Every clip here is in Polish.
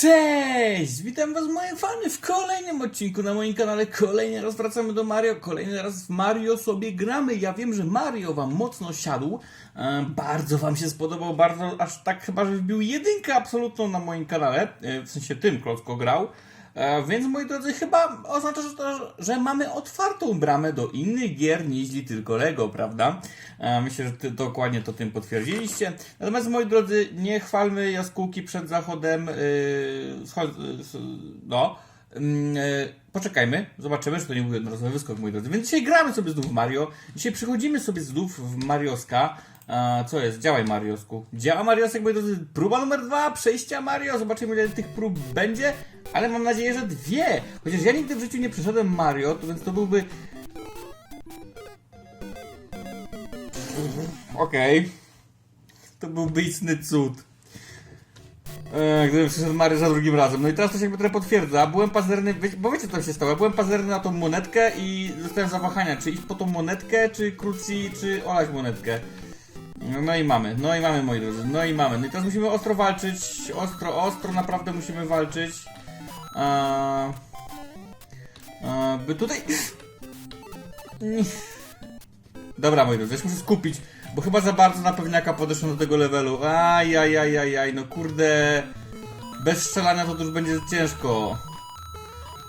Cześć! Witam was moje fany w kolejnym odcinku na moim kanale. Kolejny raz wracamy do Mario, kolejny raz w Mario sobie gramy. Ja wiem, że Mario wam mocno siadł. E, bardzo wam się spodobał, bardzo aż tak chyba, że wbił jedynkę absolutną na moim kanale. E, w sensie tym Klocko grał. E, Więc moi drodzy, chyba oznacza że to, że mamy otwartą bramę do innych gier niż tylko Lego, prawda? E, Myślę, że ty, dokładnie to tym potwierdziliście. Natomiast moi drodzy, nie chwalmy jaskółki przed zachodem. S- no. Yy, poczekajmy, zobaczymy, że to nie był jednorazowy wyskok, moi drodzy. Więc dzisiaj gramy sobie znów w Mario. Dzisiaj przychodzimy sobie znów w Marioska. A, co jest? Działaj Mariosku. Działa Mariosek, moi drodzy. Próba numer dwa, przejścia Mario. Zobaczymy, ile tych prób będzie. Ale mam nadzieję, że dwie. Chociaż ja nigdy w życiu nie przeszedłem Mario, to więc to byłby Okej. To byłby istny cud. E, gdybym przyszedł Mary za drugim razem. No i teraz to się jakby trochę potwierdza. Byłem pazerny, bo wiecie co się stało? Ja byłem pazerny na tą monetkę i dostałem zawahania, czy iść po tą monetkę, czy krócej, czy olać monetkę. No, no i mamy, no i mamy moi drodzy, no i mamy. No i teraz musimy ostro walczyć, ostro, ostro naprawdę musimy walczyć. A, by tutaj... Dobra, moi drodzy, ja muszę skupić, bo chyba za bardzo na pewniaka podeszłem do tego levelu. Aj, aj, aj, aj, aj, no kurde. Bez strzelania to już będzie ciężko.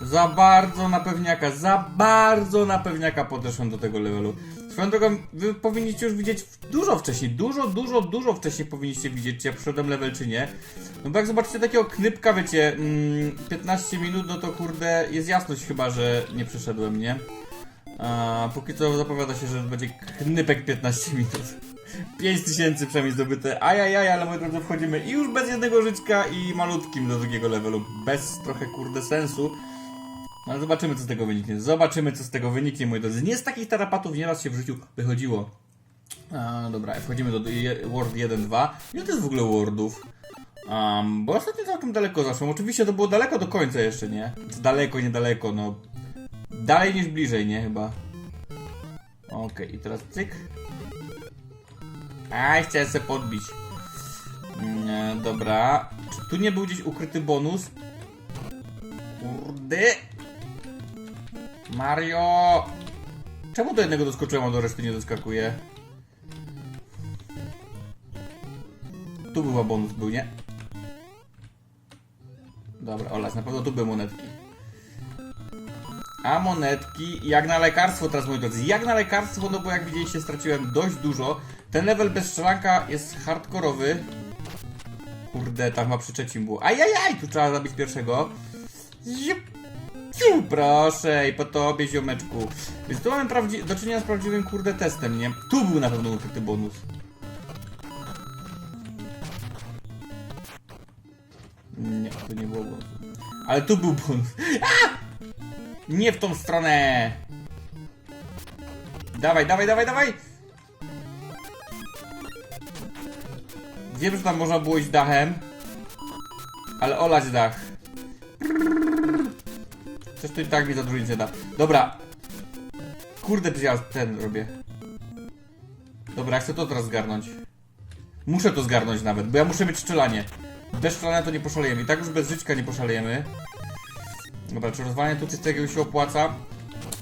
Za bardzo na pewniaka, za bardzo na pewniaka podeszłem do tego levelu. Swoją drogą, wy powinniście już widzieć dużo wcześniej, dużo, dużo, dużo wcześniej powinniście widzieć, czy ja przeszedłem level, czy nie. No bo jak zobaczycie takiego knypka, wiecie, mm, 15 minut, no to kurde, jest jasność chyba, że nie przeszedłem, nie? A póki co zapowiada się, że będzie knypek 15 minut. 5000 przynajmniej zdobyte. Ajajaj, ale moi drodzy, wchodzimy i już bez jednego żyćka i malutkim do drugiego levelu. Bez trochę kurde sensu. No zobaczymy co z tego wyniknie. Zobaczymy co z tego wyniknie, moi drodzy. Nie z takich tarapatów nieraz się w życiu wychodziło. A, dobra, wchodzimy do Word 1.2. Ile to jest w ogóle Wordów? Um, bo ostatnio całkiem daleko zaszłem. Oczywiście to było daleko do końca jeszcze, nie? Daleko, niedaleko, no. Dalej niż bliżej, nie? Chyba. Okej, i teraz cyk. A, chciałem se podbić. Nie, dobra. Czy tu nie był gdzieś ukryty bonus? Kurde. Mario! Czemu do jednego doskoczyłem, a do reszty nie doskakuje? Tu była bonus, był, nie? Dobra, Olas, na pewno tu były monetki. A monetki, jak na lekarstwo teraz moi drodzy, jak na lekarstwo, no bo jak widzieliście straciłem dość dużo. Ten level bez strzelanka jest hardkorowy. Kurde, tam ma przy trzecim było. Ajajaj, tu trzeba zabić pierwszego. Ziup. Ciu, proszę, i po tobie ziomeczku. Więc tu mamy do czynienia z prawdziwym kurde testem, nie? Tu był na pewno ukryty bonus. Nie, tu nie było bonusu. Ale tu był bonus. Nie w tą stronę! Dawaj, dawaj, dawaj, dawaj! Wiem, że tam można było iść dachem. Ale olać dach. Coś to i tak nic nie da. Dobra. Kurde, przecież ja ten robię. Dobra, chcę to teraz zgarnąć. Muszę to zgarnąć nawet, bo ja muszę mieć strzelanie. Bez strzelania to nie poszalejemy. I tak już bez żyćka nie poszalejemy. Dobra, czy rozwalanie tu coś takiego się opłaca?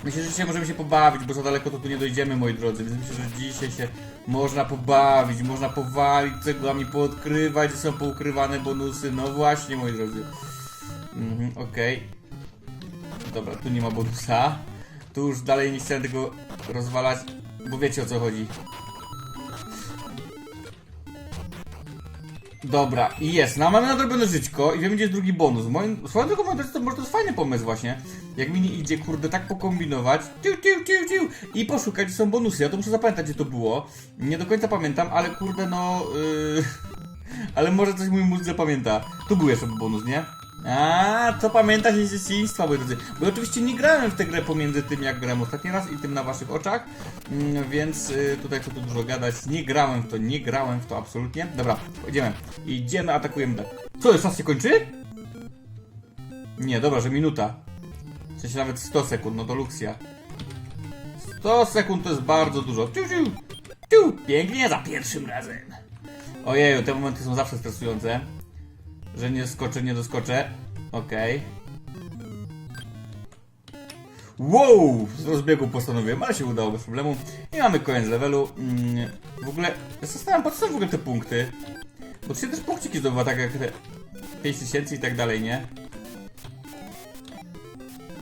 Myślę, że dzisiaj możemy się pobawić, bo za daleko to tu nie dojdziemy, moi drodzy, więc myślę, że dzisiaj się można pobawić, można powalić cegłami, poodkrywać, są poukrywane bonusy, no właśnie, moi drodzy. Mhm, okej. Dobra, tu nie ma bonusa. Tu już dalej nie chciałem tego rozwalać, bo wiecie o co chodzi. Dobra, i jest. No, mamy nadrobione żyćko i wiemy, gdzie jest drugi bonus. Moim, swoją drogą, moi to może to jest fajny pomysł właśnie. Jak mi nie idzie, kurde, tak pokombinować. Tiu, tiu, tiu, tiu, I poszukać, są bonusy. Ja to muszę zapamiętać, gdzie to było. Nie do końca pamiętam, ale kurde, no... Yy... ale może coś mój mózg zapamięta. Tu był jeszcze bonus, nie? A, to pamiętać jest dzieciństwa, moi drodzy. Bo oczywiście nie grałem w tę grę pomiędzy tym, jak grałem ostatni raz i tym na waszych oczach. Mm, więc y, tutaj co tu dużo gadać. Nie grałem w to, nie grałem w to absolutnie. Dobra, idziemy. Idziemy, atakujemy. Co, już czas się kończy? Nie, dobra, że minuta. W sensie nawet 100 sekund, no to luksja. 100 sekund to jest bardzo dużo. Ciu, ciu, ciu. Pięknie, za pierwszym razem. Ojeju, te momenty są zawsze stresujące. Że nie skoczę, nie doskoczę. Okej. Wow! Z rozbiegu postanowiłem, ale się udało bez problemu. I mamy koniec levelu. Mm, w ogóle, ja zastanawiam, po co są w ogóle te punkty? Bo tu się też punkciki zdobywa, tak jak te 5000 i tak dalej, nie?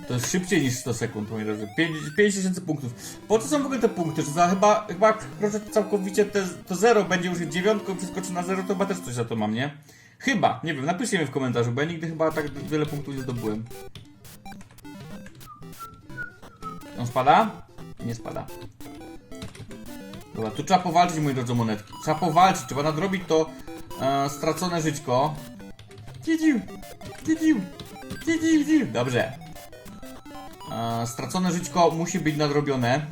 To jest szybciej niż 100 sekund, moi drodzy. 5000 punktów. Po co są w ogóle te punkty? Że za chyba, chyba przekroczę całkowicie te, to zero, będzie już dziewiątką przeskoczy na zero, to chyba też coś za to mam, nie? Chyba, nie wiem, napiszcie mi w komentarzu, bo ja nigdy chyba tak wiele punktów nie zdobyłem. On spada? Nie spada. Dobra, tu trzeba powalczyć, moi drodzy, monetki. Trzeba powalczyć, trzeba nadrobić to e, stracone żyćko. Dzidziu, dzidziu, dzidziu, dzidziu. Dobrze. E, stracone żyćko musi być nadrobione.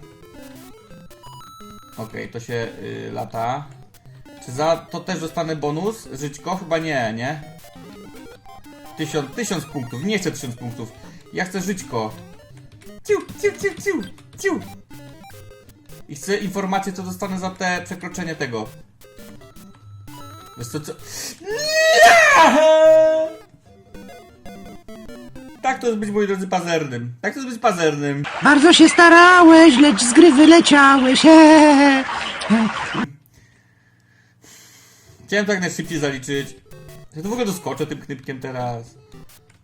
Okej, to się y, lata. Czy za to też dostanę bonus? Żyćko? Chyba nie, nie? Tysiąc, tysiąc punktów, nie chcę tysiąc punktów. Ja chcę żyćko. Ciu, ciu, ciu, ciu, ciu. I chcę informację, co dostanę za te przekroczenie tego. Wiesz co, co... Nie! Tak to jest być, moi drodzy, pazernym. Tak to jest być pazernym. Bardzo się starałeś, lecz z gry wyleciałeś. Chciałem tak najszybciej zaliczyć. Ja to w ogóle doskoczę tym knypkiem teraz.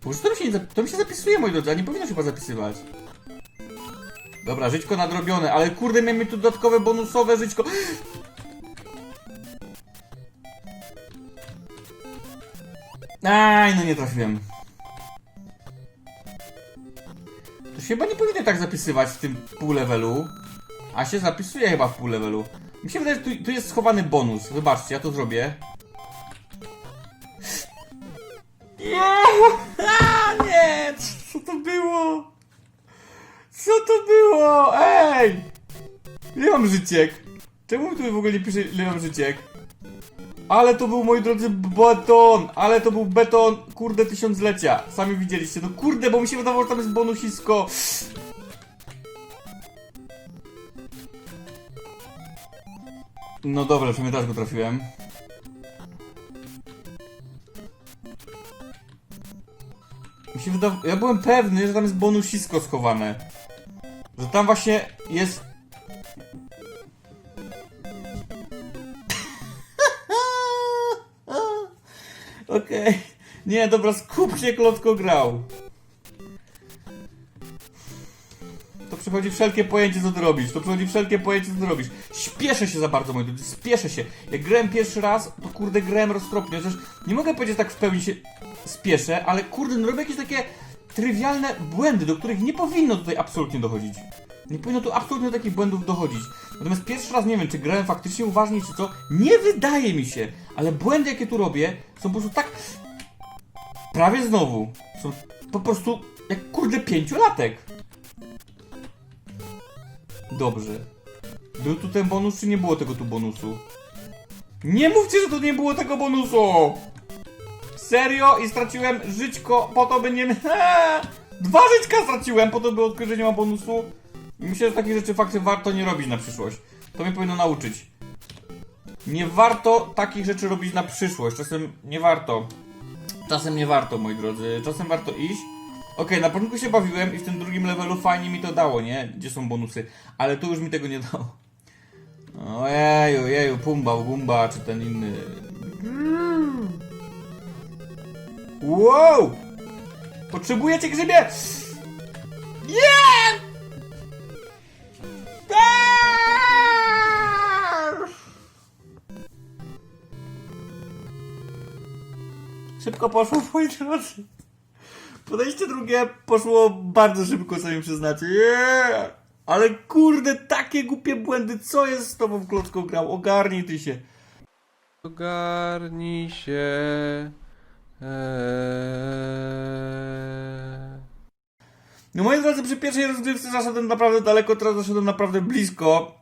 Bo to mi się, nie to mi się zapisuje, moi drodzy, a nie powinno się chyba zapisywać. Dobra, żyćko nadrobione, ale kurde, miałem tu dodatkowe bonusowe żyćko. Aj, no nie trafiłem. To się chyba nie powinno tak zapisywać w tym pół levelu. A się zapisuje chyba w pół levelu. Mi się wydaje, że tu, tu jest schowany bonus. Wybaczcie, ja to zrobię. A, nie! Co to było? Co to było? Ej! Ile mam życiek? Czemu tu w ogóle nie pisze ile mam życiek? Ale to był, moi drodzy, beton! Ale to był beton, kurde, tysiąclecia. Sami widzieliście. No kurde, bo mi się wydawało, że tam jest bonusisko. No dobra, przynajmniej teraz go trafiłem. Mi się ja byłem pewny, że tam jest bonusisko schowane. Że tam właśnie jest... Okej. Nie, dobra, skup się, Klotko grał. To przechodzi wszelkie pojęcie, co ty. To przechodzi wszelkie pojęcie, co ty robisz. Śpieszę się za bardzo, moi drodzy. Spieszę się. Jak grałem pierwszy raz, to kurde grałem roztropnie. Chociaż nie mogę powiedzieć, tak w pełni się spieszę, ale kurde, no robię jakieś takie trywialne błędy, do których nie powinno tutaj absolutnie dochodzić. Nie powinno tu absolutnie do takich błędów dochodzić. Natomiast pierwszy raz nie wiem, czy grałem faktycznie uważniej, czy co. Nie wydaje mi się, ale błędy, jakie tu robię, są po prostu tak. Prawie znowu. Są po prostu jak kurde pięciolatek. Dobrze. Był tu ten bonus, czy nie było tego tu bonusu? Nie mówcie, że tu nie było tego bonusu! Serio? I straciłem żyćko po to, by nie... Dwa żyćka straciłem po to, by odkryć, że nie ma bonusu. Myślę, że takich rzeczy faktycznie warto nie robić na przyszłość. To mnie powinno nauczyć. Nie warto takich rzeczy robić na przyszłość. Czasem nie warto. Czasem nie warto, moi drodzy. Czasem warto iść. Okej, na początku się bawiłem i w tym drugim levelu fajnie mi to dało, nie? Gdzie są bonusy. Ale tu już mi tego nie dało. Ojeju, jeju, Pumba, Gumba, czy ten inny. Wow! Potrzebujecie grzybie! Nie! Eee! Szybko poszło, moi drodzy. Podejście drugie poszło bardzo szybko, sami przyznacie. Yeah! Ale kurde, takie głupie błędy, co jest z tobą klocką grał? Ogarnij ty się. Ogarnij się. Eee... No moi drodzy, przy pierwszej rozgrywce zaszedłem naprawdę daleko, teraz zaszedłem naprawdę blisko.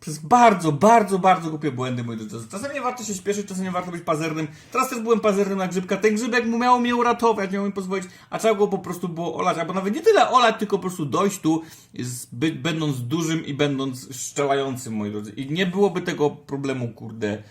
Przez bardzo, bardzo, bardzo głupie błędy, moi drodzy. Czasem nie warto się śpieszyć, czasem nie warto być pazernym. Teraz też byłem pazernym na grzybka. Ten grzybek mu miał mnie uratować, miał mi pozwolić, a trzeba go po prostu było olać. Albo nawet nie tyle olać, tylko po prostu dojść tu, by, będąc dużym i będąc szczelającym, moi drodzy. I nie byłoby tego problemu, kurde.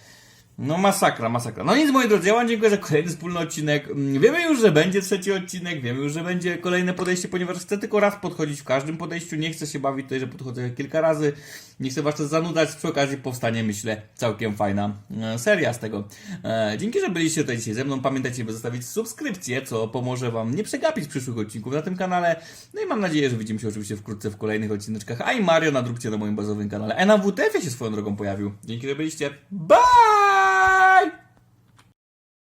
No masakra, masakra. No nic moi drodzy, ja wam dziękuję za kolejny wspólny odcinek. Mm, Wiemy już, że będzie trzeci odcinek, wiemy już, że będzie kolejne podejście, ponieważ chcę tylko raz podchodzić w każdym podejściu, nie chcę się bawić tutaj, że podchodzę kilka razy, nie chcę was też zanudzać, przy okazji powstanie, myślę, całkiem fajna e, seria z tego. E, dzięki, że byliście tutaj dzisiaj ze mną, pamiętajcie, by zostawić subskrypcję, co pomoże wam nie przegapić przyszłych odcinków na tym kanale, no i mam nadzieję, że widzimy się oczywiście wkrótce w kolejnych odcineczkach, a i Mario nadróbcie na moim bazowym kanale, e na WTF się swoją drogą pojawił. Dzięki, że byliście, bye! Bye!